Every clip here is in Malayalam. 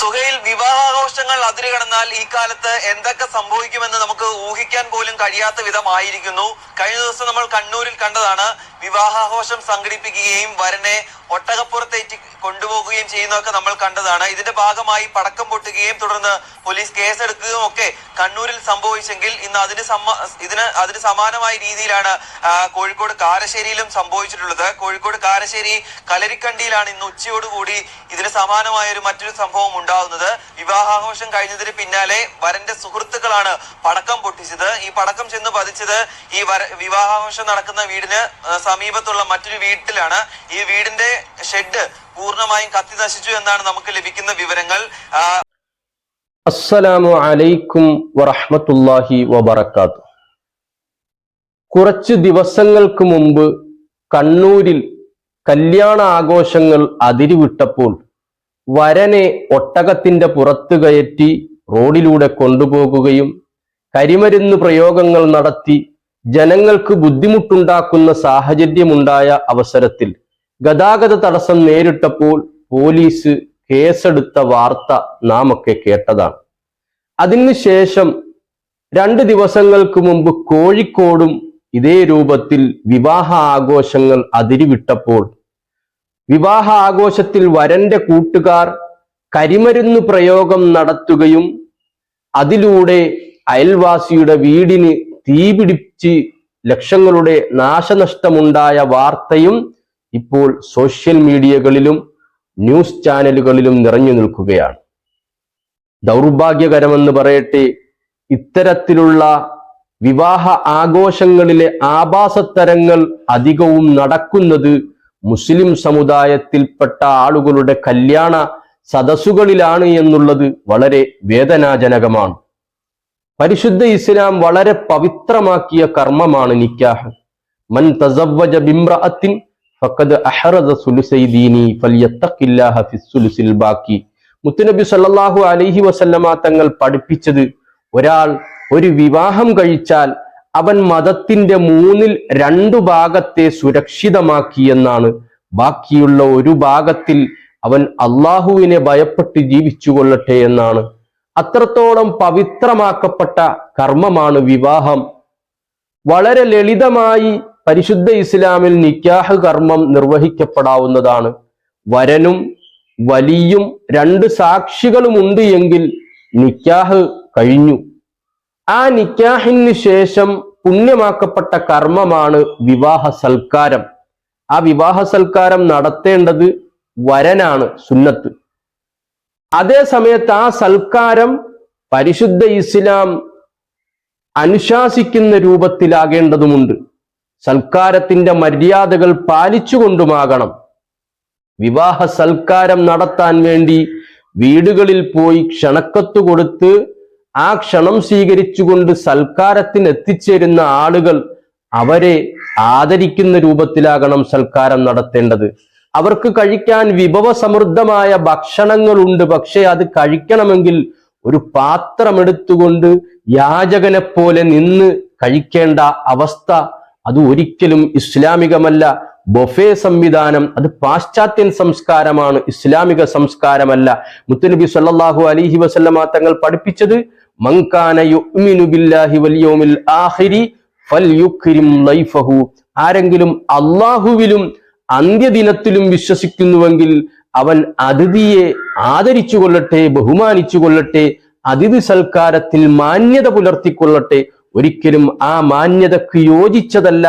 സുഹയിൽ വിവാഹാഘോഷങ്ങൾ അതിരുകടന്നാൽ ഈ കാലത്ത് എന്തൊക്കെ സംഭവിക്കുമെന്ന് നമുക്ക് ഊഹിക്കാൻ പോലും കഴിയാത്ത വിധമായിരിക്കുന്നു. കഴിഞ്ഞ ദിവസം നമ്മൾ കണ്ണൂരിൽ കണ്ടതാണ് വിവാഹാഘോഷം സംഘടിപ്പിക്കുകയും വരനെ ഒട്ടകപ്പുറത്തേക്ക് കൊണ്ടുപോകുകയും ചെയ്യുന്നതൊക്കെ നമ്മൾ കണ്ടതാണ്. ഇതിന്റെ ഭാഗമായി പടക്കം പൊട്ടുകയും തുടർന്ന് പോലീസ് കേസെടുക്കുകയും ഒക്കെ കണ്ണൂരിൽ സംഭവിച്ചെങ്കിൽ ഇന്ന് അതിന് ഇതിന് അതിന് സമാനമായ രീതിയിലാണ് കോഴിക്കോട് കാരശ്ശേരിയിലും സംഭവിച്ചിട്ടുള്ളത്. കോഴിക്കോട് കാരശ്ശേരി കലരിക്കണ്ടിയിലാണ് ഇന്ന് ഉച്ചയോടുകൂടി ഇതിന് സമാനമായ ഒരു മറ്റൊരു സംഭവം ഉണ്ടാകുന്നത് വിവാഹാഘോഷം കഴിഞ്ഞതിന് പിന്നാലെ വരന്റെ സുഹൃത്തുക്കളാണ് പടക്കം പൊട്ടിച്ചത്. ഈ പടക്കം ചെന്ന് പതിച്ചത് ഈ വര വിവാഹാഘോഷം നടക്കുന്ന വീടിന് സമീപത്തുള്ള മറ്റൊരു വീട്ടിലാണ്. ഈ വീടിന്റെ ഷെഡ് പൂർണമായും കത്തി നശിച്ചു എന്നാണ് നമുക്ക് ലഭിക്കുന്ന വിവരങ്ങൾ. അസ്സലാമു അലൈക്കും വറഹ്മത്തുള്ളാഹി വബറകാത്തു കുറച്ച് ദിവസങ്ങൾക്ക് മുമ്പ് കണ്ണൂരിൽ കല്യാണ ആഘോഷങ്ങൾ അതിരുവിട്ടപ്പോൾ വരനെ ഒട്ടകത്തിന്റെ പുറത്തു കയറ്റി റോഡിലൂടെ കൊണ്ടുപോകുകയും കരിമരുന്ന് പ്രയോഗങ്ങൾ നടത്തി ജനങ്ങൾക്ക് ബുദ്ധിമുട്ടുണ്ടാക്കുന്ന സാഹചര്യമുണ്ടായ അവസരത്തിൽ ഗതാഗത തടസ്സം നേരിട്ടപ്പോൾ പോലീസ് കേസെടുത്ത വാർത്ത നാം ഒക്കെ കേട്ടതാണ് അതിനുശേഷം രണ്ട് ദിവസങ്ങൾക്ക് മുമ്പ് കോഴിക്കോടും ഇതേ രൂപത്തിൽ വിവാഹ ആഘോഷങ്ങൾ അതിരുവിട്ടപ്പോൾ വിവാഹ ആഘോഷത്തിൽ വരന്റെ കൂട്ടുകാർ കരിമരുന്ന് പ്രയോഗം നടത്തുകയും അതിലൂടെ അയൽവാസിയുടെ വീടിന് തീപിടിച്ച് ലക്ഷങ്ങളുടെ നാശനഷ്ടമുണ്ടായ വാർത്തയും ഇപ്പോൾ സോഷ്യൽ മീഡിയകളിലും ന്യൂസ് ചാനലുകളിലും നിറഞ്ഞു നിൽക്കുകയാണ്. ദൗർഭാഗ്യകരമെന്ന് പറയട്ടെ ഇത്തരത്തിലുള്ള വിവാഹ ആഘോഷങ്ങളിലെ ആഭാസത്തരങ്ങൾ അധികവും നടക്കുന്നത് മുസ്ലിം സമുദായത്തിൽപ്പെട്ട ആളുകളുടെ കല്യാണ സദസ്സുകളിലാണ് എന്നുള്ളത് വളരെ വേദനാജനകമാണ്. പരിശുദ്ധ ഇസ്ലാം വളരെ പവിത്രമാക്കിയ കർമ്മമാണ് നിക്കാഹ്. മൻ തസവ്വജ ബിംറഅത്തിൻ ഫഖദ് അഹറദ സുലുസൈദീനി ഫലിയത്തഖില്ലാഹ ഫിസ്സുലുസിൽ ബാക്കി. മുത്തുനബി സല്ലല്ലാഹു അലൈഹി വസല്ലമ തങ്ങൾ പഠിപ്പിച്ചത് ഒരാൾ ഒരു വിവാഹം കഴിച്ചാൽ അവൻ മതത്തിന്റെ മൂന്നിൽ രണ്ടു ഭാഗത്തെ സുരക്ഷിതമാക്കിയെന്നാണ് ബാക്കിയുള്ള ഒരു ഭാഗത്തിൽ അവൻ അള്ളാഹുവിനെ ഭയപ്പെട്ട് ജീവിച്ചു കൊള്ളട്ടെ എന്നാണ്. അത്രത്തോളം പവിത്രമാക്കപ്പെട്ട കർമ്മമാണ് വിവാഹം. വളരെ ലളിതമായി പരിശുദ്ധ ഇസ്ലാമിൽ നിക്കാഹ് കർമ്മം നിർവഹിക്കപ്പെടാവുന്നതാണ്. വരനും വലിയും രണ്ട് സാക്ഷികളും ഉണ്ട് എങ്കിൽ നിക്കാഹ് കഴിഞ്ഞു. ആ നിക്കാഹിന് ശേഷം പുണ്യമാക്കപ്പെട്ട കർമ്മമാണ് വിവാഹ സൽക്കാരം. ആ വിവാഹ സൽക്കാരം നടത്തേണ്ടത് വരനാണ് സുന്നത്ത്. അതേ സമയത്ത് ആ സൽക്കാരം പരിശുദ്ധ ഇസ്ലാം അനുശാസിക്കുന്ന രൂപത്തിലാകേണ്ടതുമുണ്ട്. സൽക്കാരത്തിന്റെ മര്യാദകൾ പാലിച്ചുകൊണ്ടുമാകണം. വിവാഹ സൽക്കാരം നടത്താൻ വേണ്ടി വീടുകളിൽ പോയി ക്ഷണക്കത്ത് കൊടുത്ത് ആ ക്ഷണം സ്വീകരിച്ചുകൊണ്ട് സൽക്കാരത്തിന് എത്തിച്ചേരുന്ന ആളുകൾ അവരെ ആദരിക്കുന്ന രൂപത്തിലാകണം സൽക്കാരം നടത്തേണ്ടത്. അവർക്ക് കഴിക്കാൻ വിഭവസമൃദ്ധമായ ഭക്ഷണങ്ങളുണ്ട്. പക്ഷെ അത് കഴിക്കണമെങ്കിൽ ഒരു പാത്രമെടുത്തുകൊണ്ട് യാചകനെ പോലെ നിന്ന് കഴിക്കേണ്ട അവസ്ഥ അത് ഒരിക്കലും ഇസ്ലാമികമല്ല. ബൊഫേ സംവിധാനം അത് പാശ്ചാത്യൻ സംസ്കാരമാണ്. ഇസ്ലാമിക സംസ്കാരമല്ല. മുത്തുനബി സല്ലാഹു അലിഹി വസല്ലമ തങ്ങൾ പഠിപ്പിച്ചത് ആരെങ്കിലും അള്ളാഹുവിലും അന്ത്യദിനത്തിലും വിശ്വസിക്കുന്നുവെങ്കിൽ അവൻ അതിഥിയെ ആദരിച്ചു കൊള്ളട്ടെ ബഹുമാനിച്ചു കൊള്ളട്ടെ അതിഥി സൽക്കാരത്തിൽ മാന്യത പുലർത്തിക്കൊള്ളട്ടെ. ഒരിക്കലും ആ മാന്യതക്ക് യോജിച്ചതല്ല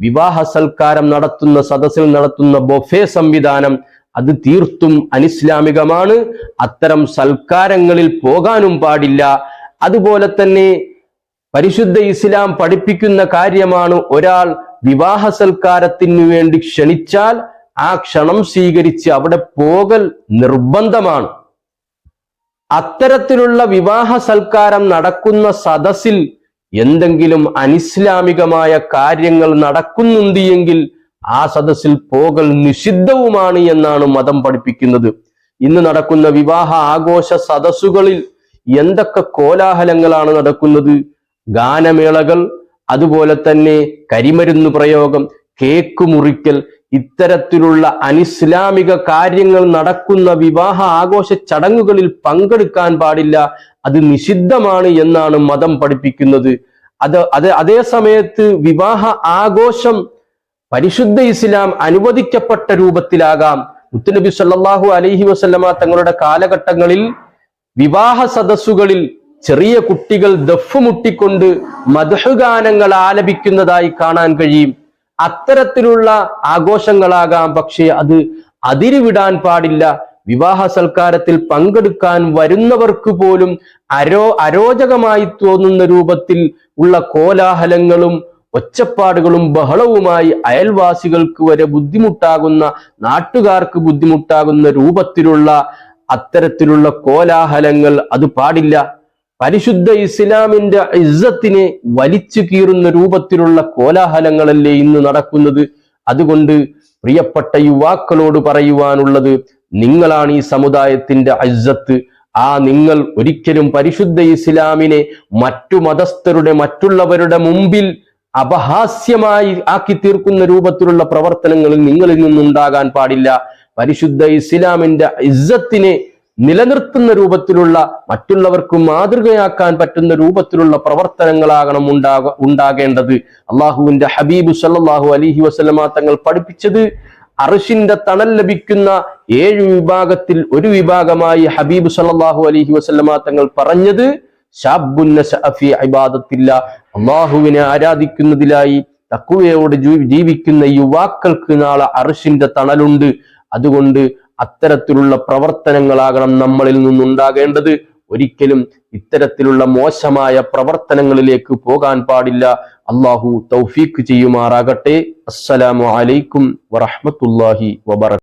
വിവാഹ സൽക്കാരം നടത്തുന്ന സദസ്സിൽ നടത്തുന്ന ബൊഫെ സംവിധാനം. അത് തീർത്തും അനിസ്ലാമികമാണ്. അത്തരം സൽക്കാരങ്ങളിൽ പോകാനും പാടില്ല. അതുപോലെ തന്നെ പരിശുദ്ധ ഇസ്ലാം പഠിപ്പിക്കുന്ന കാര്യമാണ് ഒരാൾ വിവാഹ സൽക്കാരത്തിനു വേണ്ടി ക്ഷണിച്ചാൽ ആ ക്ഷണം സ്വീകരിച്ച് അവിടെ പോകൽ നിർബന്ധമാണ്. അത്തരത്തിലുള്ള വിവാഹ സൽക്കാരം നടക്കുന്ന സദസ്സിൽ എന്തെങ്കിലും അനിസ്ലാമികമായ കാര്യങ്ങൾ നടക്കുന്നുണ്ട് എങ്കിൽ ആ സദസ്സിൽ പോകൽ നിഷിദ്ധവുമാണ് എന്നാണ് മതം പഠിപ്പിക്കുന്നത്. ഇന്ന് നടക്കുന്ന വിവാഹ ആഘോഷ സദസ്സുകളിൽ എന്തൊക്കെ കോലാഹലങ്ങളാണ് നടക്കുന്നത്? ഗാനമേളകൾ അതുപോലെ തന്നെ കരിമരുന്ന് പ്രയോഗം കേക്ക് മുറിക്കൽ ഇത്തരത്തിലുള്ള അനിസ്ലാമിക കാര്യങ്ങൾ നടക്കുന്ന വിവാഹ ആഘോഷ ചടങ്ങുകളിൽ പങ്കെടുക്കാൻ പാടില്ല. അത് നിഷിദ്ധമാണ് എന്നാണ് മതം പഠിപ്പിക്കുന്നത്. അത് അത് അതേ സമയത്ത് വിവാഹ ആഘോഷം പരിശുദ്ധ ഇസ്ലാം അനുവദിക്കപ്പെട്ട രൂപത്തിലാകാം. മുത്തുനബി സല്ലാഹു അലഹി വസല്ലമ തങ്ങളുടെ കാലഘട്ടങ്ങളിൽ വിവാഹ സദസ്സുകളിൽ ചെറിയ കുട്ടികൾ ദഫുമുട്ടിക്കൊണ്ട് മധുഗാനങ്ങൾ ആലപിക്കുന്നതായി കാണാൻ കഴിയും. അത്തരത്തിലുള്ള ആഘോഷങ്ങളാകാം പക്ഷേ അത് അതിരുവിടാൻ പാടില്ല. വിവാഹ സൽക്കാരത്തിൽ പങ്കെടുക്കാൻ വരുന്നവർക്ക് പോലും അരോ അരോചകമായി തോന്നുന്ന രൂപത്തിൽ ഉള്ള കോലാഹലങ്ങളും ഒച്ചപ്പാടുകളും ബഹളവുമായി അയൽവാസികൾക്ക് വരെ ബുദ്ധിമുട്ടാകുന്ന നാട്ടുകാർക്ക് ബുദ്ധിമുട്ടാകുന്ന രൂപത്തിലുള്ള അത്തരത്തിലുള്ള കോലാഹലങ്ങൾ അത് പാടില്ല. പരിശുദ്ധ ഇസ്ലാമിന്റെ ഇസ്സത്തിനെ വലിച്ചു കീറുന്ന രൂപത്തിലുള്ള കോലാഹലങ്ങളല്ലേ ഇന്ന് നടക്കുന്നത്? അതുകൊണ്ട് പ്രിയപ്പെട്ട യുവാക്കളോട് പറയുവാനുള്ളത് നിങ്ങളാണ് ഈ സമുദായത്തിന്റെ ഇസ്സത്ത്. ആ നിങ്ങൾ ഒരിക്കലും പരിശുദ്ധ ഇസ്ലാമിനെ മറ്റു മതസ്ഥരുടെ മറ്റുള്ളവരുടെ മുമ്പിൽ അപഹാസ്യമായി ആക്കി തീർക്കുന്ന രൂപത്തിലുള്ള പ്രവർത്തനങ്ങളിൽ നിങ്ങളിൽ നിന്നുണ്ടാകാൻ പാടില്ല. പരിശുദ്ധ ഇസ്ലാമിന്റെ ഇസ്സത്തിനെ നിലനിർത്തുന്ന രൂപത്തിലുള്ള മറ്റുള്ളവർക്ക് മാതൃകയാക്കാൻ പറ്റുന്ന രൂപത്തിലുള്ള പ്രവർത്തനങ്ങളാകണം ഉണ്ടാക ഉണ്ടാകേണ്ടത്. അള്ളാഹുവിന്റെ ഹബീബ് സല്ലാഹു അലിഹി വസല്ലമ തങ്ങൾ പഠിപ്പിച്ചത് അറിഷിന്റെ തണൽ ലഭിക്കുന്ന ഏഴ് വിഭാഗത്തിൽ ഒരു വിഭാഗമായി ഹബീബ് സല്ലാഹു അലൈഹി വസല്ലമ തങ്ങൾ പറഞ്ഞത് അള്ളാഹുവിനെ ആരാധിക്കുന്നതിലായി തക്കുവയോട് ജീവിക്കുന്ന യുവാക്കൾക്ക് നാളെ അറിഷിന്റെ തണലുണ്ട്. അതുകൊണ്ട് അത്തരത്തിലുള്ള പ്രവർത്തനങ്ങളാകണം നമ്മളിൽ നിന്നുണ്ടാകേണ്ടത്. ഒരിക്കലും ഇത്തരത്തിലുള്ള മോശമായ പ്രവർത്തനങ്ങളിലേക്ക് പോകാൻ പാടില്ല. അള്ളാഹു തൗഫീഖ് ചെയ്യുമാറാകട്ടെ. അസ്സലാമു അലൈക്കും വറഹ്മത്തുള്ളാഹി വബറ